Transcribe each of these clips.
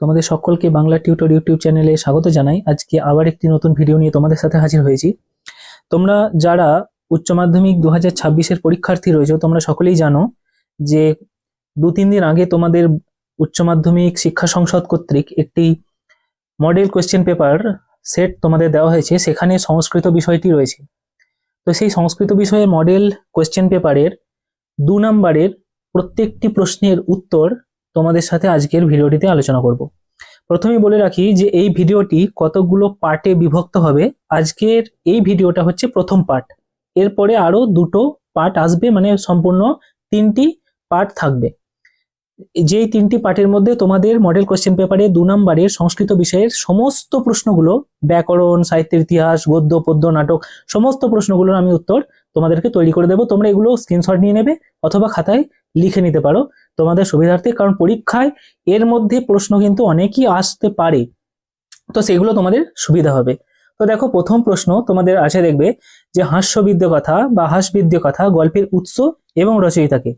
তোমাদের সকলকে Bangla tutor YouTube চ্যানেলে স্বাগত জানাই। আজকে আবার একটি নতুন ভিডিও নিয়ে তোমাদের সাথে হাজির হয়েছি। তোমরা যারা উচ্চ মাধ্যমিক দু হাজার পরীক্ষার্থী রয়েছে, তোমরা সকলেই জানো যে দু তিন দিন আগে তোমাদের উচ্চ মাধ্যমিক শিক্ষা সংসদ কর্তৃক একটি মডেল কোয়েশ্চেন পেপার সেট তোমাদের দেওয়া হয়েছে। সেখানে সংস্কৃত বিষয়টি রয়েছে। তো সেই সংস্কৃত বিষয়ে মডেল কোয়েশ্চেন পেপারের দু নম্বরের প্রত্যেকটি প্রশ্নের উত্তর তোমাদের সাথে আজকের ভিডিওটিতে আলোচনা করব। প্রথমে বলে রাখি যে এই ভিডিওটি কতগুলো পার্টে বিভক্ত হবে। আজকের এই ভিডিওটা হচ্ছে প্রথম পার্ট। এরপরে আরও দুটো পার্ট আসবে মানে সম্পূর্ণ তিনটি পার্ট থাকবে। যেই তিনটি পার্টের মধ্যে তোমাদের মডেল কোশ্চেন পেপারে দু নম্বরের সংস্কৃত বিষয়ের সমস্ত প্রশ্নগুলো, ব্যাকরণ, সাহিত্যের ইতিহাস, গদ্য, পদ্য, নাটক, সমস্ত প্রশ্নগুলোর আমি উত্তর তোমাদেরকে তৈরি করে দেবো। তোমরা এগুলো স্ক্রিনশট নিয়ে নেবে অথবা খাতায় লিখে নিতে পারো তোমাদের সুবিধার্থে, কারণ পরীক্ষায় এর মধ্যে প্রশ্ন কিন্তু অনেকই আসতে পারে। তো সেগুলো তোমাদের সুবিধা হবে। তো দেখো, প্রথম প্রশ্ন তোমাদের আছে দেখবে যে হাস্যবিদ্য কথা বা হাসবিদ্য কথা গল্পের উৎস এবং রচয়িতাকে।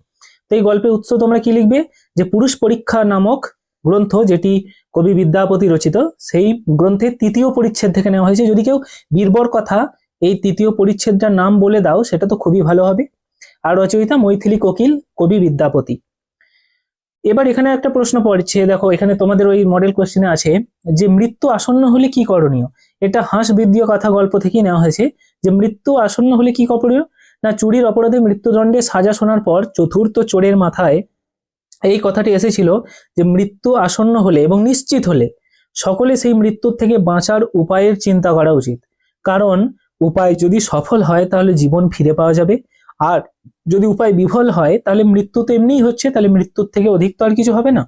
তো এই গল্পের উৎস তোমরা কি লিখবে? যে পুরুষ পরীক্ষা নামক গ্রন্থ যেটি কবি বিদ্যাপতি রচিত, সেই গ্রন্থের তৃতীয় পরিচ্ছেদ থেকে নেওয়া হয়েছে। যদি কেউ বীরবর কথা এই তৃতীয় পরিচ্ছেদটার নাম বলে দাও, সেটা তো খুবই ভালো হবে। আর রচয়িতা মৈথিলী কোকিল, কবি বিদ্যাপতি। এবার এখানে একটা প্রশ্ন পড়ছে, দেখো, এখানে তোমাদের ওই মডেল কোশ্চেনে আছে, যে মৃত্যু আসন্ন হলে কি করণীয়? এটা হাঁস বিদ্যীয় কথা গল্প থেকেই নেওয়া হয়েছে, যে মৃত্যু আসন্ন হলে কি করণীয়? না চুরির অপরাধে মৃত্যুদণ্ডে সাজা শোনার পর চতুর্থ চোরের মাথায় এই কথাটি এসেছিল যে মৃত্যু আসন্ন হলে এবং নিশ্চিত হলে সকলে সেই মৃত্যুর থেকে বাঁচার উপায়ের চিন্তা করা উচিত। কারণ উপায় যদি সফল হয় তাহলে জীবন ফিরে পাওয়া যাবে। আর যদি উপায় বিফল হয় তাহলে মৃত্যু তো এমনিই হচ্ছে, তাহলে মৃত্যুর থেকে অধিক তো আর কিছু হবে না।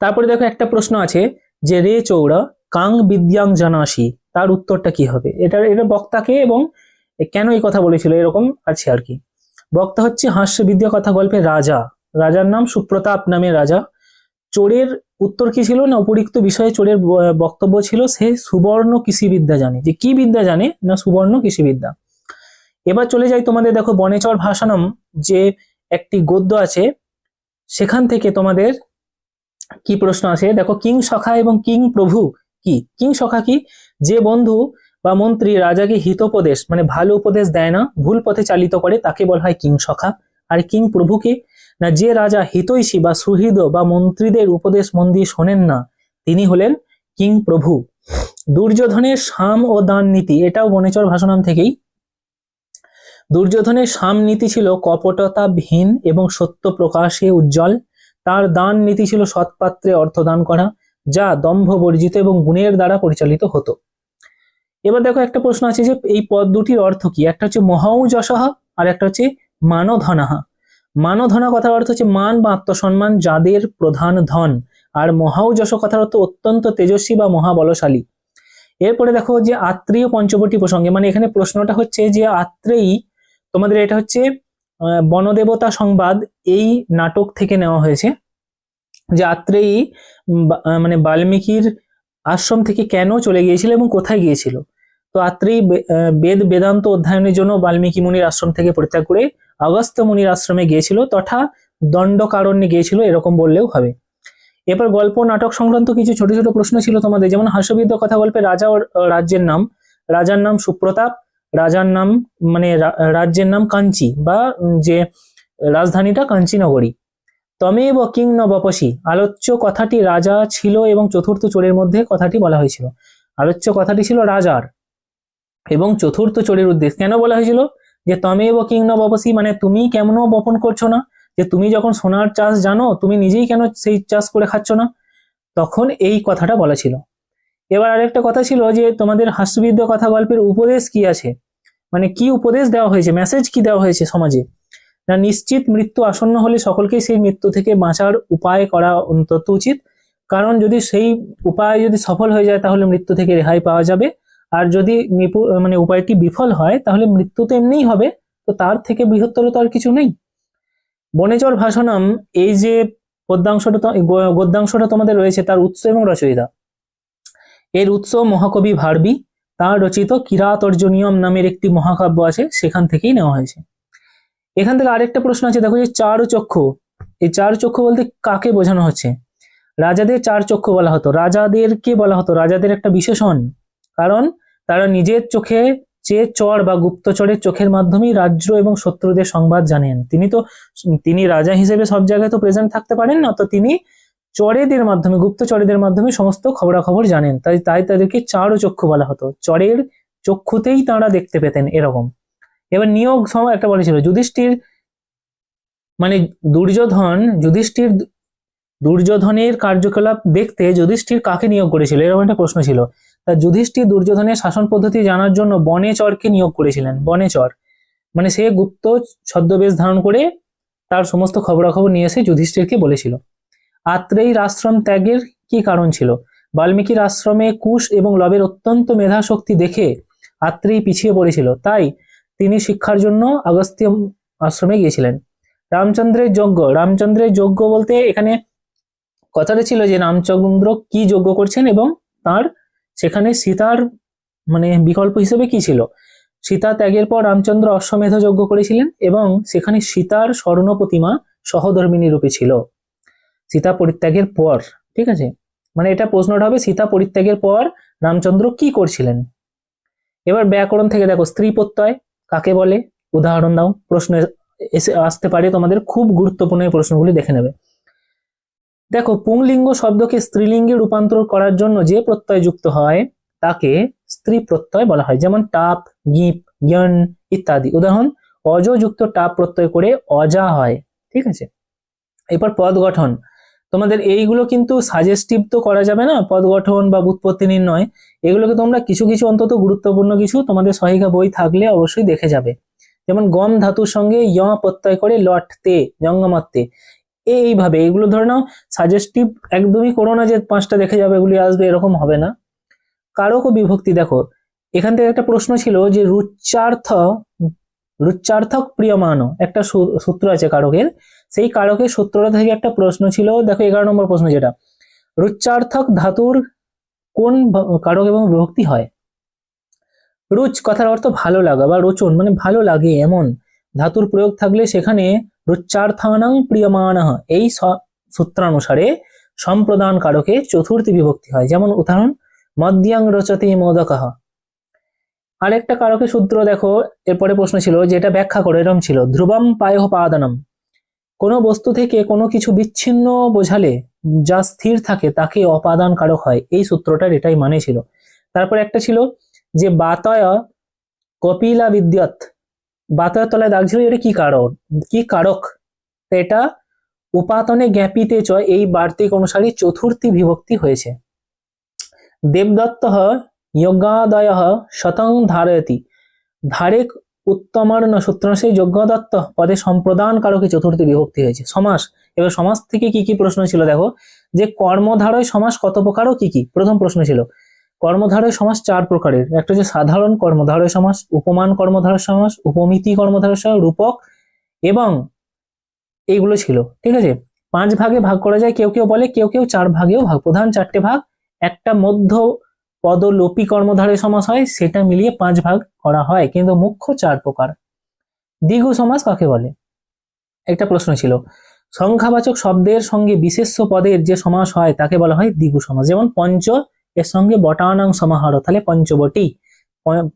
তারপরে দেখো একটা প্রশ্ন আছে যে, রে চৌড়া, কাং বিদ্যাং জানাসি? তার উত্তরটা কি হবে? এটা এটা বক্তাকে এবং কেন এই কথা বলেছিল এরকম আছে আর কি। বক্তা হচ্ছে হাস্যবিদ্যা কথা গল্পে রাজা। রাজার নাম সুপ্রতাপ নামে রাজা। চোরের উত্তর কি ছিল না উপরিক্ত বিষয়ে চোরের বক্তব্য ছিল সে সুবর্ণ কৃষিবিদ্যা জানে। যে কি বিদ্যা জানে না সুবর্ণ কৃষিবিদ্যা। এবার চলে যাই তোমাদের দেখো বনেচর ভাষানম যে একটি গদ্য আছে, সেখান থেকে তোমাদের কি প্রশ্ন আছে দেখো কিং সখা এবং কিং প্রভু কি? কিং সখা কি? যে বন্ধু বা মন্ত্রী রাজাকে হিতোপদেশ মানে ভালো উপদেশ দেয় না, ভুল পথে চালিত করে, তাকে বলা হয় কিং সখা। আর কিং প্রভুকে, না যে রাজা হিতৈষী বা সুহৃদ বা মন্ত্রীদের উপদেশ মন দিয়ে শোনেন না, তিনি হলেন কিং প্রভু। দুর্যোধনের সাম ও দান নীতি, এটাও বনেচর ভাষণাম থেকেই। দুর্যোধনের সাম নীতি ছিল কপটতাবিহীন এবং সত্য প্রকাশে উজ্জ্বল। তার দান নীতি ছিল সৎপাত্রে অর্থদান করা, যা দম্ভ বর্জিত এবং গুণের দ্বারা পরিচালিত হতো। এবার দেখো একটা প্রশ্ন আছে যে এই পদ দুটির অর্থ কি? একটা হচ্ছে মহাউযশহ আর একটা হচ্ছে মানধনাহা মানধনা কথার অর্থ হচ্ছে মান বা আত্মসম্মান যাদের প্রধান ধন। আর মহাউযশ কথার অর্থ অত্যন্ত তেজস্বী বা মহাবলশালী। এরপরে দেখো যে আত্রেয় পঞ্চবটি প্রসঙ্গে মানে এখানে প্রশ্নটা হচ্ছে যে আত্রেয়ী, তোমাদের এটা হচ্ছে বনদেবতা সংবাদ এই নাটক থেকে নেওয়া হয়েছে। যে আত্রেয়ী মানে বাল্মীকির আশ্রম থেকে কেন চলে গিয়েছিল এবং কোথায় গিয়েছিল? তো আত্রেয়ী বে- বেদ বেদান্ত অধ্যয়নের জন্য বাল্মীকি মুনির আশ্রম থেকে পরিত্যাগ করে অগস্ত্য মুনির আশ্রমে গিয়েছিল তথা দণ্ডকারণ্যে গিয়েছিল, এরকম বললেও হবে। এরপর গল্প, নাটক সংক্রান্ত কিছু ছোট ছোট প্রশ্ন ছিল তোমাদের, যেমন হাস্যবিদ্য কথা গল্পে রাজা রাজ্যের নাম। রাজার নাম সুপ্রতাপ, রাজার নাম মানে রাজ্যের নাম কাঞ্চি বা যে রাজধানীটা কাঞ্চীনগরী। তমেব কিং নবপসি, আলোচ্য কথাটি রাজা ছিল এবং চতুর্থ চোরের মধ্যে কথাটি বলা হয়েছিল। আলোচ্য কথাটি ছিল রাজার। এবং চতুর্থ চোরের উদ্দেশ্য কেন বলা হয়েছিল? যে তমে তমেব কিং নবপসি মানে তুমি কেমন বপন করছ না? যে তুমি যখন সোনার চাষ জানো, তুমি নিজেই কেন সেই চাষ করে খাচ্ছ না? তখন এই কথাটা বলা ছিল। এবার আরেকটা কথা ছিল যে তোমাদের হাস্যবিদ্য কথা গল্পের উপদেশ কি আছে? মানে কি উপদেশ দেওয়া হয়েছে? মেসেজ কি দেওয়া হয়েছে সমাজে? না নিশ্চিত মৃত্যু আসন্ন হলে সকলকেই সেই মৃত্যু থেকে বাঁচার উপায় করা অন্তত উচিত? কারণ যদি সেই উপায় যদি সফল হয়ে যায়, তাহলে মৃত্যু থেকে রেহাই পাওয়া যাবে। আর যদি মানে উপায়টি বিফল হয়, তাহলে মৃত্যু তো এমনিই হবে, তো তার থেকে বৃহত্তর তো আর কিছু নেই। বনেচর ভাষণম এই যে পদ্যাংশটা গদ্যাংশটা তোমাদের রয়েছে, তার উৎস এবং রচয়িতা। এর উৎস মহাকবি ভারবি, তার রচিত কিরাতর্জনিয়ম নামের একটি মহাকাব্য আছে, সেখান থেকেই নেওয়া হয়েছে। এখান থেকে আরেকটা প্রশ্ন আছে, দেখো যে চার চক্ষু, এই চার চক্ষু বলতে কাকে বোঝানো হচ্ছে? রাজাদের চার চক্ষু বলা হতো। রাজাদেরকে বলা হতো, রাজাদের একটা বিশেষণ। কারণ তারা নিজের চোখে যে চর বা গুপ্তচরের চোখের মাধ্যমেই রাজ্য এবং শত্রুদের সংবাদ জানেন। তিনি তো, তিনি রাজা হিসেবে সব জায়গায় তো প্রেজেন্ট থাকতে পারেন না, তো তিনি চরেদের মাধ্যমে গুপ্তচরেদের মাধ্যমে সমস্ত খবরাখবর জানেন। তাই তাই তাদেরকে চারও চক্ষু বলা হতো। চরের চক্ষুতেই তারা দেখতে পেতেন এরকম। এবার নিয়োগ সময় একটা বলেছিল, যুধিষ্ঠির মানে দুর্যোধন, যুধিষ্ঠির দুর্যোধনের কার্যকলাপ দেখতে যুধিষ্ঠির কাকে নিয়োগ করেছিল? এরকম একটা প্রশ্ন ছিল। তা যুধিষ্ঠির দুর্যোধনের শাসন পদ্ধতি জানার জন্য বনেচরকে নিয়োগ করেছিলেন বনেচর মানে সে গুপ্ত ছদ্মবেশ ধারণ করে তার সমস্ত খবরাখবর নিয়ে এসে যুধিষ্ঠিরকে বলেছিল। আত্রেয়ীর আশ্রম ত্যাগের কি কারণ ছিল? বাল্মীকির আশ্রমে কুশ এবং লবের অত্যন্ত মেধাশক্তি দেখে আত্রেয়ী পিছিয়ে পড়েছিল। তাই তিনি শিক্ষার জন্য আগস্ত্য আশ্রমে গিয়েছিলেন। রামচন্দ্রের যজ্ঞ। রামচন্দ্রের যজ্ঞ বলতে এখানে কথাটা ছিল যে রামচন্দ্র কি যজ্ঞ করছেন এবং তার সেখানে সীতার মানে বিকল্প হিসেবে কি ছিল? সীতা ত্যাগের পর রামচন্দ্র অশ্বমেধ যজ্ঞ করেছিলেন এবং সেখানে সীতার স্বর্ণ প্রতিমা সহধর্মিনী রূপে ছিল। সীতা পরিত্যাগের পর, ঠিক আছে? মানে এটা প্রশ্নটা হবে, সীতা পরিত্যাগের পর রামচন্দ্র কি করছিলেন? এবার ব্যাকরণ থেকে দেখো, স্ত্রী প্রত্যয়, কাকে বলে? উদাহরণ দাও, প্রশ্ন এসে আসতে পারে তোমাদের, খুব গুরুত্বপূর্ণ এই প্রশ্নগুলি দেখে নেবে। দেখো, পুংলিঙ্গ শব্দকে স্ত্রীলিঙ্গে রূপান্তর করার জন্য যে প্রত্যয় যুক্ত হয়, তাকে স্ত্রী প্রত্যয় বলা হয়। যেমন টাপ, গিপ জ্ঞান ইত্যাদি। উদাহরণ অজ যুক্ত টাপ প্রত্যয় করে অজা হয়। ঠিক আছে? এরপর পদ গঠন। তোমাদের এইগুলো কিন্তু সাজেস্টিভ তো করা যাবে না, পদ গঠন বা উৎপত্তি নির্ণয়। এগুলোকে তোমরা কিছু কিছু অন্তত গুরুত্বপূর্ণ কিছু তোমাদের সহায়িকা বই থাকলে অবশ্যই দেখে যাবে। যেমন গম ধাতুর সঙ্গে য় প্রত্যয় করে লট তে জঙ্গমাত্তে। এইভাবে, এগুলো ধরে নাও সাজেস্টিভ একদমই করো না যে পাঁচটা দেখে যাবে, এগুলি আসবে, এরকম হবে না। কারক ও বিভক্তি, দেখো, এখান থেকে একটা প্রশ্ন ছিল যে রুচ্চার্থ, রুচ্চার্থক প্রিয়মান একটা সূত্র আছে কারকের, সেই কারকের সূত্রটা থেকে একটা প্রশ্ন ছিল, দেখো এগারো নম্বর প্রশ্ন যেটা, রুচ্চার্থক ধাতুর কোন কারক এবং বিভক্তি হয়? রুচ কথার অর্থ ভালো লাগা বা রোচন মানে ভালো লাগে, এমন। ধাতুর প্রয়োগ থাকলে সেখানে রুচ্চার্থানাং প্রিয়মানহ এই সূত্রানুসারে সম্প্রদান কারকে চতুর্থী বিভক্তি হয়। যেমন উদাহরণ, মদ্যাং রচতে মোদকহ আরেকটা কারকের সূত্র দেখো, এরপরে প্রশ্ন ছিল যেটা ব্যাখ্যা করে, এরম ছিল, ধ্রুবম পায়হ পাদানম কোনো বস্তু থেকে কোনো কিছু বিচ্ছিন্ন বোঝালে যা স্থির থাকে তাকে অপাদান কারক হয়। এই সূত্রটার এটাই মানে ছিল। তারপর একটা ছিল যে বাতয় কপিলা বিদ্যৎ বাতয়ের তলায় দাগ ছিল, এটা কি কারণ? কি কারক? এটা উপাতনে জ্ঞাপিতে চয় এই বার্তিক অনুসারী চতুর্থী বিভক্তি হয়েছে। দেবদত্ত যজ্ঞাদয় শতং ধারয়তি। ধারে উত্তমার্ণ সূত্রাংশে যজ্ঞদত্ত পদে সম্প্রদান কারকে চতুর্থী বিভক্তি হয়েছে। সমাস, এবার সমাজ থেকে কি কি প্রশ্ন ছিল দেখো? যে কর্মধারয় সমাস কত প্রকার কি কি? প্রথম প্রশ্ন ছিল কর্মধারয় সমাস চার প্রকারের। একটা হচ্ছে সাধারণ কর্মধারয় সমাস, উপমান কর্মধারয় সমাস, উপমিতি কর্মধারয় সমাস, রূপক এবং এইগুলো ছিল। ঠিক আছে? পাঁচ ভাগে ভাগ করা যায়। কেউ কেউ বলে, কেউ কেউ চার ভাগেও ভাগ। প্রধান চারটে ভাগ। একটা মধ্য পদলোপী কর্মধারয় সমাস হয়, সেটা মিলিয়ে পাঁচ ভাগ করা হয়। কিন্তু মুখ্য চার প্রকার। দ্বিগু সমাস কাকে বলে? একটা প্রশ্ন ছিল। সংখ্যাবাচক শব্দের সঙ্গে বিশেষ্য পদের যে সমাস হয়, তাকে বলা হয় দ্বিগু সমাস। যেমন পঞ্চ এর সঙ্গে বটানাং সমাহার, তাহলে পঞ্চবটি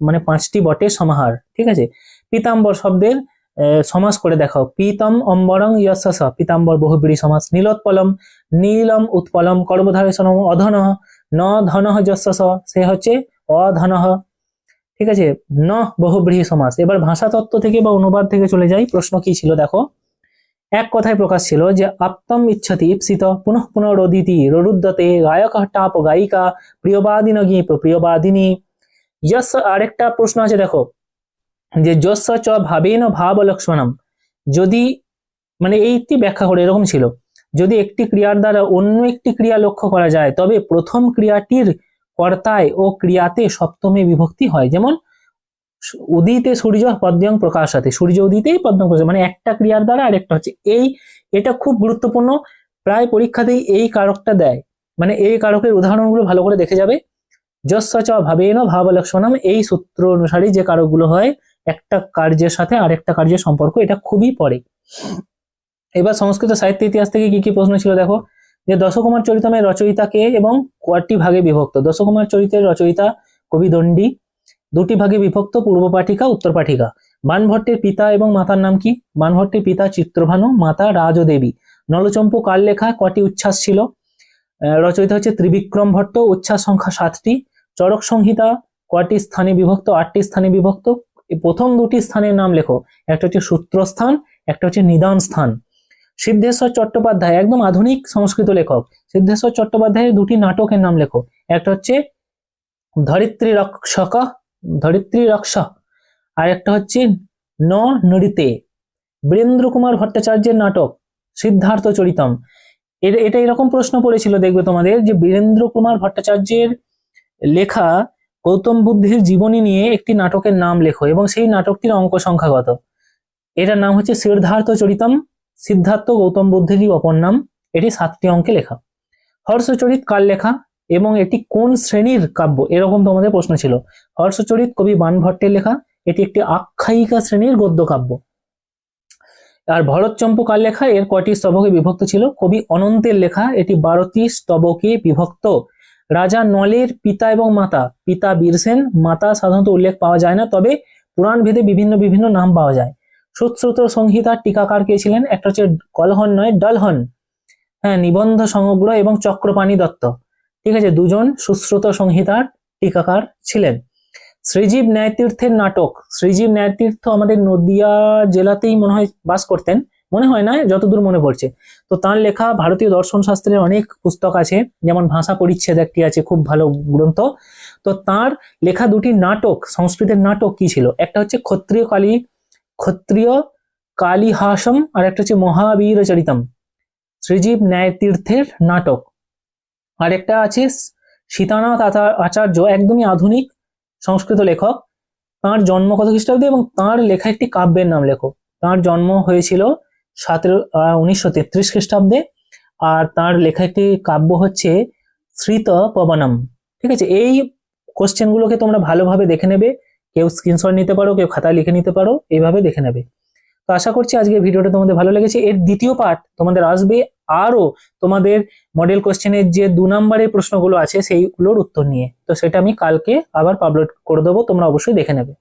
মানে পাঁচটি বটের সমাহার, ঠিক আছে? পীতাম্বর শব্দের সমাস করে দেখাও। পীতম অম্বরং ইয়সস, পীতাম্বর বহুব্রী সমাস, নীলোৎপলম, নীলম উৎপলম, কর্মধারয় সনম অধন, ন ধন যশস, সে হচ্ছে অধন, ঠিক আছে? ন বহুব্রীহি সমাস। এবার ভাষাতত্ত্ব থেকে বা অনুবাদ থেকে চলে যাই, প্রশ্ন কি ছিল দেখো? এক কথায় প্রকাশ ছিল যে আপ্তম ইচ্ছতি ইপ্সিত পুনঃ পুনরোদিতি ররুদ্যতে গায়ক টাপ গায়িকা প্রিয়বাদিন প্রিয়বাদিনী। যশ আরেকটা প্রশ্ন আছে দেখো, যে যশ চ ভাবেন ভাব লক্ষ্মণম। যদি মানে এইটি ব্যাখ্যা করে এরকম ছিল, যদি একটি ক্রিয়ার দ্বারা অন্য একটি ক্রিয়া লক্ষ্য করা যায়, তবে প্রথম ক্রিয়াটির কর্তায় ও ক্রিয়াতে সপ্তমে বিভক্তি হয়। যেমন উদিতে সূর্য পদ্যং প্রকাশাতে। সূর্য উদিতেই পদ্ম প্রকাশ মানে একটা ক্রিয়ার দ্বারা আরেকটা হচ্ছে এই, এটা খুব গুরুত্বপূর্ণ। প্রায় পরীক্ষাতেই এই কারকটা দেয়। মানে এই কারকের উদাহরণগুলো ভালো করে দেখে যাবে। যস্য চ ভাব লক্ষণম এই সূত্র অনুসারে যে কারকগুলো হয়, একটা কার্যের সাথে আরেকটা কার্যের সম্পর্ক, এটা খুবই পড়ে। এবার সংস্কৃত সাহিত্য ইতিহাস থেকে কি কি প্রশ্ন ছিল দেখো? যে দশকুমার চরিতমের রচয়িতাকে এবং কয়টি ভাগে বিভক্ত? দশকুমার চরিতের রচয়িতা কবি দণ্ডী দুটি ভাগে বিভক্ত, পূর্ব পাঠিকা, উত্তর পাঠিকা। বানভট্টের পিতা এবং মাতার নাম কি? বানভট্টের পিতা চিত্রভানু, মাতা রাজদেবী। নলচম্পু কার লেখা? কটি উচ্ছ্বাস ছিল? রচয়িতা হচ্ছে ত্রিবিক্রম ভট্ট, উচ্ছ্বাস সংখ্যা সাতটি। চরক সংহিতা কয়টি স্থানে বিভক্ত? আটটি স্থানে বিভক্ত। প্রথম দুটি স্থানের নাম লেখো। একটা হচ্ছে সূত্রস্থান, একটা হচ্ছে নিদান স্থান সিদ্ধেশ্বর চট্টোপাধ্যায়, একদম আধুনিক সংস্কৃত লেখক। সিদ্ধেশ্বর চট্টোপাধ্যায়ের দুটি নাটকের নাম লেখো। একটা হচ্ছে ধরিত্রী রক্ষক ধরিত্রী রক্ষ। আর একটা হচ্ছে ন নড়িতে। বীরেন্দ্র কুমার ভট্টাচার্যের নাটক, সিদ্ধার্থ চরিতম। এটা এটা এরকম প্রশ্ন পড়েছিল, দেখবে তোমাদের, যে বীরেন্দ্র কুমার ভট্টাচার্যের লেখা গৌতম বুদ্ধের জীবনী নিয়ে একটি নাটকের নাম লেখো, এবং সেই নাটকটির অঙ্ক সংখ্যাগত এটার নাম হচ্ছে সিদ্ধার্থ চরিতম, সিদ্ধার্থ গৌতম বুদ্ধেরই অপর নাম। এটি সাতটি অঙ্কে লেখা। হর্ষচরিত কার লেখা? এবং এটি কোন শ্রেণির কাব্য? এরকম তোমাদের প্রশ্ন ছিল। হর্ষচরিত কবি বানভট্টের লেখা, এটি একটি আখ্যায়িকা শ্রেণির গদ্য কাব্য আর ভরতচম্পু কার লেখা? এর কয়টি স্তবকে বিভক্ত ছিল? কবি অনন্তের লেখা, এটি বারোটি স্তবকে বিভক্ত। রাজা নলের পিতা এবং মাতা, পিতা বীরসেন মাতা সাধারণত উল্লেখ পাওয়া যায় না, তবে পুরাণ ভেদে বিভিন্ন বিভিন্ন নাম পাওয়া যায়। সুশ্রুত সংহিতার টিকাকার কে ছিলেন? একটা হচ্ছে কলহন নয়, ডলহন। হ্যাঁ নিবন্ধ সমগ্র এবং চক্রপাণি দত্ত। ঠিক আছে, দুজন সুশ্রুত সংহিতার টিকাকার ছিলেন। শ্রীজীব ন্যায়তীর্থের নাটক, শ্রীজীব ন্যায়তীর্থ আমাদের নদিয়া জেলাতেই মনে হয় বাস করতেন। মনে হয় না, যতদূর মনে পড়ছে। তো তার লেখা ভারতীয় দর্শন শাস্ত্রের অনেক পুস্তক আছে, যেমন ভাষা পরিচ্ছেদ একটি আছে, খুব ভালো গ্রন্থ। তো তার লেখা দুটি নাটক, সংস্কৃতের নাটক কি ছিল? একটা হচ্ছে ক্ষত্রিয় কালী, ক্ষত্রিয় কালিহাসম, আর একটা হচ্ছে মহাবীর চরিতম শ্রীজীব ন্যায়তীর্থের নাটক। আর একটা আছে সীতানাথ আচা- আচার্য, একদমই আধুনিক সংস্কৃত লেখক। তার জন্ম কত খ্রিস্টাব্দে এবং তার লেখা একটি কাব্যের নাম লেখো। তার জন্ম হয়েছিল সতেরো উনিশশো তেত্রিশ খ্রিস্টাব্দে আর তার লেখা একটি কাব্য হচ্ছে শ্রীত পবনম। ঠিক আছে? এই কোশ্চেনগুলোকে তোমরা ভালোভাবে দেখে নেবে। কেউ স্ক্রিনশট নিতে পারো, কেউ খাতায় লিখে নিতে পারো এইভাবে দেখে নেবে। তো আশা করছি আজকে ভিডিওটা তোমাদের ভালো লেগেছে। এর দ্বিতীয় পার্ট তোমাদের আসবে আরও তোমাদের মডেল কোশ্চেনের যে দু নম্বরের প্রশ্নগুলো আছে, সেইগুলোর উত্তর নিয়ে। তো সেটা আমি কালকে আবার পাবলোড করে দেবো, তোমরা অবশ্যই দেখে নেবে।